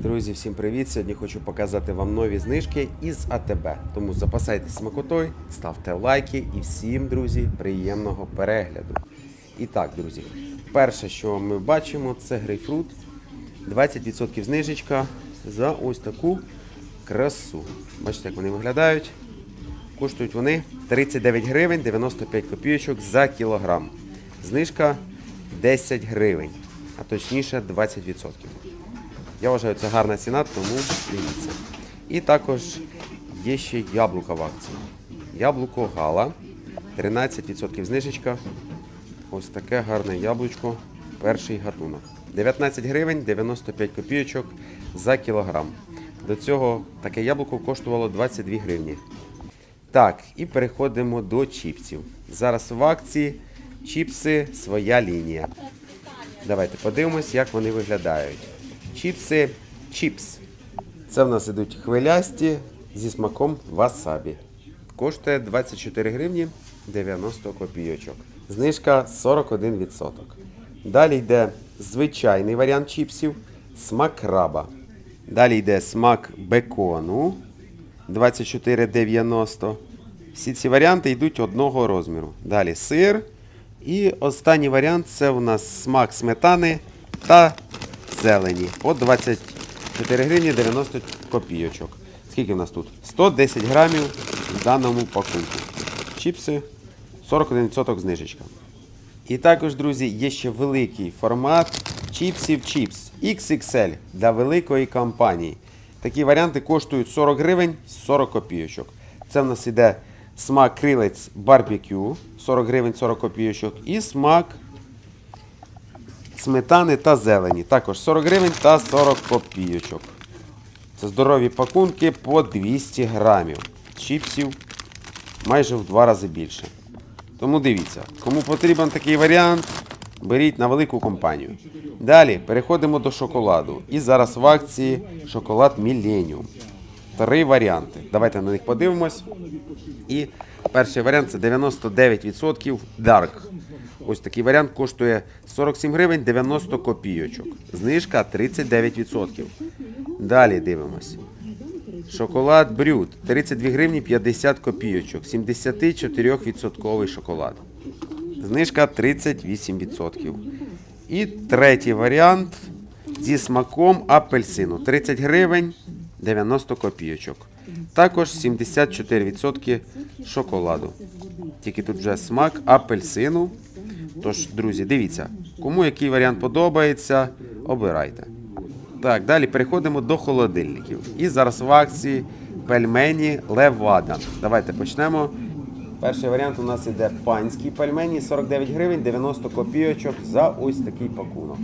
Друзі, всім привіт! Сьогодні хочу показати вам нові знижки із АТБ. Тому запасайтесь смакотою, ставте лайки і всім, друзі, приємного перегляду. І так, друзі, перше, що ми бачимо, це грейпфрут. 20% знижечка за ось таку красу. Бачите, як вони виглядають. Коштують вони 39 гривень 95 копійочок за кілограм. Знижка 10 гривень, а точніше 20%. Я вважаю, це гарна ціна, тому дивіться. І також є ще яблука в акції. Яблуко Гала. 13% знижечка. Ось таке гарне яблучко. Перший гатунок. 19 гривень 95 копійочок за кілограм. До цього таке яблуко коштувало 22 гривні. Так, і переходимо до чіпсів. Зараз в акції чіпси своя лінія. Давайте подивимось, як вони виглядають. Чіпси чіпс. Це в нас ідуть хвилясті зі смаком васабі. Коштує 24 гривні 90 копійочок. Знижка 41%. Далі йде звичайний варіант чіпсів, смак краба. Далі йде смак бекону 24,90. Всі ці варіанти йдуть одного розміру. Далі сир. І останній варіант це у нас смак сметани та зелені по 24 гривні 90 копійочок. Скільки в нас тут? 110 грамів в даному пакунку. Чіпси 41% знижечка. І також, друзі, є ще великий формат чіпсів чіпс XXL для великої компанії. Такі варіанти коштують 40 гривень 40 копійочок. Це в нас іде смак крилець барбекю 40 гривень 40 копійочок і смак сметани та зелені. Також 40 гривень та 40 копійочок. Це здорові пакунки по 200 грамів. Чіпсів майже в два рази більше. Тому дивіться, кому потрібен такий варіант, беріть на велику компанію. Далі переходимо до шоколаду. І зараз в акції шоколад Millennium. Три варіанти. Давайте на них подивимось. І перший варіант це 99% Dark. Ось такий варіант коштує 47 гривень 90 копійочок. Знижка 39%. Далі дивимось. Шоколад Брют 32 гривні 50 копійочок. 74% шоколад. Знижка 38%. І третій варіант зі смаком апельсину 30 гривень 90 копійочок. Також 74% шоколаду. Тільки тут вже смак апельсину. Тож, друзі, дивіться, кому який варіант подобається, обирайте. Так, далі переходимо до холодильників. І зараз в акції пельмені Левада. Давайте почнемо. Перший варіант у нас іде панські пельмені 49 гривень 90 копійочок за ось такий пакунок.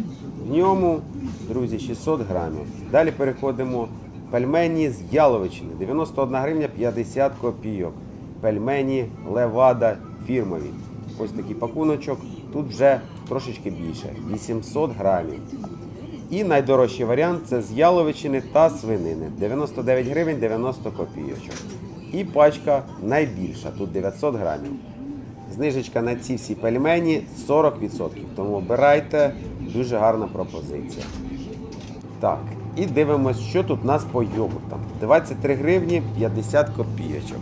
В ньому, друзі, 600 грамів. Далі переходимо пельмені з яловичини 91 гривня 50 копійок. Пельмені Левада фірмові. Ось такий пакуночок. Тут вже трошечки більше 800 грамів. І найдорожчий варіант це з яловичини та свинини. 99 гривень 90 копійочок. І пачка найбільша, тут 900 грамів. Знижечка на ці всі пельмені 40%. Тому обирайте, дуже гарна пропозиція. Так, і дивимось, що тут у нас по йогуртам. 23 гривні 50 копійочок.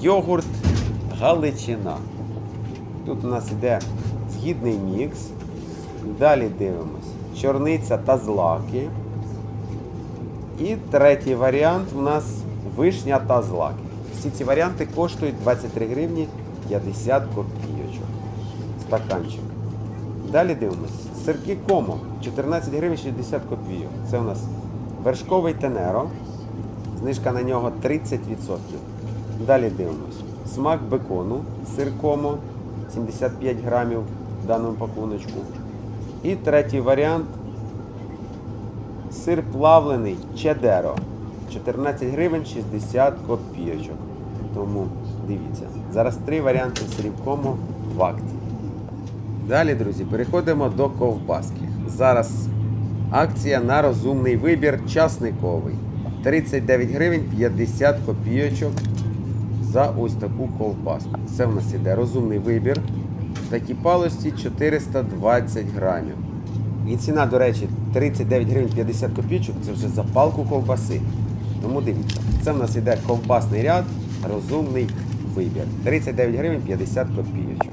Йогурт Галичина. Тут у нас іде згідний мікс. Далі дивимось. Чорниця та злаки. І третій варіант у нас вишня та злаки. Всі ці варіанти коштують 23 гривні 50 копійочок. Стаканчик. Далі дивимось. Сирки комо 14 гривень 60 копійок. Це у нас вершковий тенеро. Знижка на нього 30%. Далі дивимось. Смак бекону, сир комо 75 грамів в даному пакуночку. І третій варіант сир плавлений чедеро. 14 гривень 60 копійочок. Тому дивіться. Зараз три варіанти сирів комо в акції. Далі, друзі, переходимо до ковбаски. Зараз акція на розумний вибір часниковий. 39 гривень 50 копійочок за ось таку ковбаску. Це в нас іде розумний вибір. В такій палості 420 грамів. І ціна, до речі, 39 гривень 50 копійочок це вже за палку ковбаси. Тому дивіться, це в нас іде ковбасний ряд, розумний вибір. 39 гривень 50 копійочок.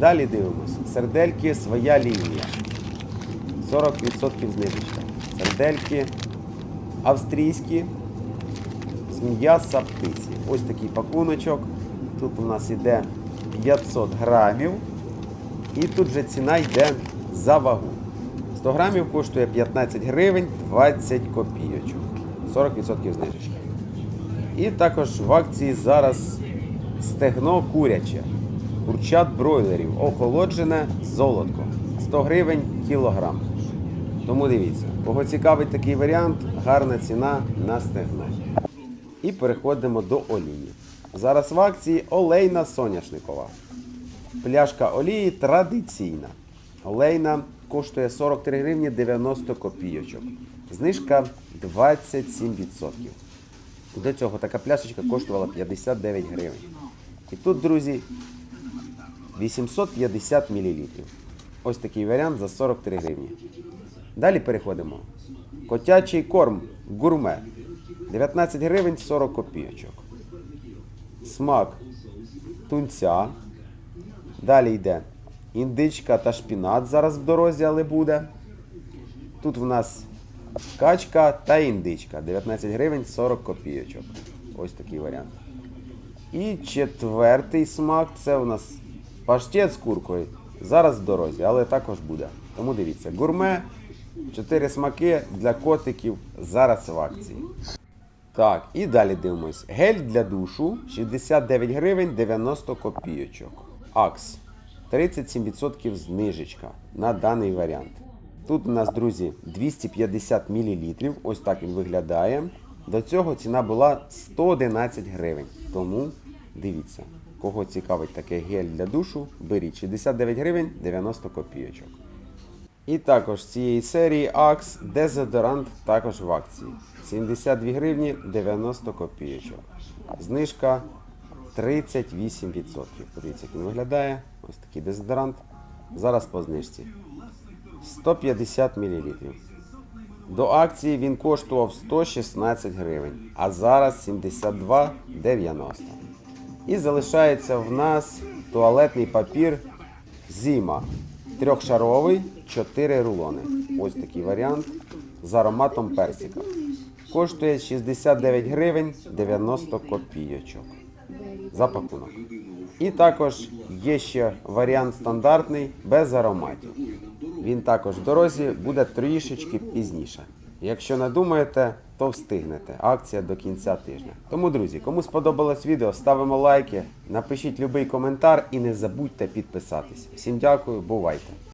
Далі дивимось. Сердельки своя лінія. 40% знижечка. Сердельки австрійські м'яса птиці. Ось такий пакуночок. Тут у нас йде 500 грамів. І тут же ціна йде за вагу. 100 грамів коштує 15 гривень 20 копійочок. 40% знижечки. І також в акції зараз стегно куряче. Курчат бройлерів. Охолоджене золотко. 100 гривень кілограм. Тому дивіться, кого цікавить такий варіант, гарна ціна на стегно. І переходимо до олії. Зараз в акції олейна соняшникова. Пляшка олії традиційна. Олейна коштує 43 гривні 90 копійочок. Знижка 27%. До цього така пляшечка коштувала 59 гривень. І тут, друзі, 850 мл. Ось такий варіант за 43 гривні. Далі переходимо. Котячий корм гурме. 19 гривень 40 копійочок. Смак тунця. Далі йде індичка та шпінат зараз в дорозі, але буде. Тут в нас качка та індичка. 19 гривень 40 копійочок. Ось такий варіант. І четвертий смак це у нас паштет з куркою. Зараз в дорозі, але також буде. Тому дивіться, гурме, 4 смаки для котиків зараз в акції. Так, і далі дивимось. Гель для душу 69 гривень 90 копійочок. Акс. 37% знижечка на даний варіант. Тут у нас, друзі, 250 мл. Ось так він виглядає. До цього ціна була 111 гривень. Тому дивіться, кого цікавить таке гель для душу, беріть 69 гривень 90 копійочок. І також з цієї серії Axe дезодорант також в акції. 72 гривні 90 копійочок. Знижка 38%. Подивіться, як він виглядає. Ось такий дезодорант. Зараз по знижці. 150 мл. До акції він коштував 116 гривень, а зараз 72,90. І залишається в нас туалетний папір Зима. Трьохшаровий, 4 рулони. Ось такий варіант з ароматом персика. Коштує 69 гривень 90 копійочок за пакунок. І також є ще варіант стандартний без ароматів. Він також в дорозі буде трішечки пізніше. Якщо не думаєте, то встигнете. Акція до кінця тижня. Тому, друзі, кому сподобалось відео, ставимо лайки, напишіть будь-який коментар і не забудьте підписатись. Всім дякую, бувайте!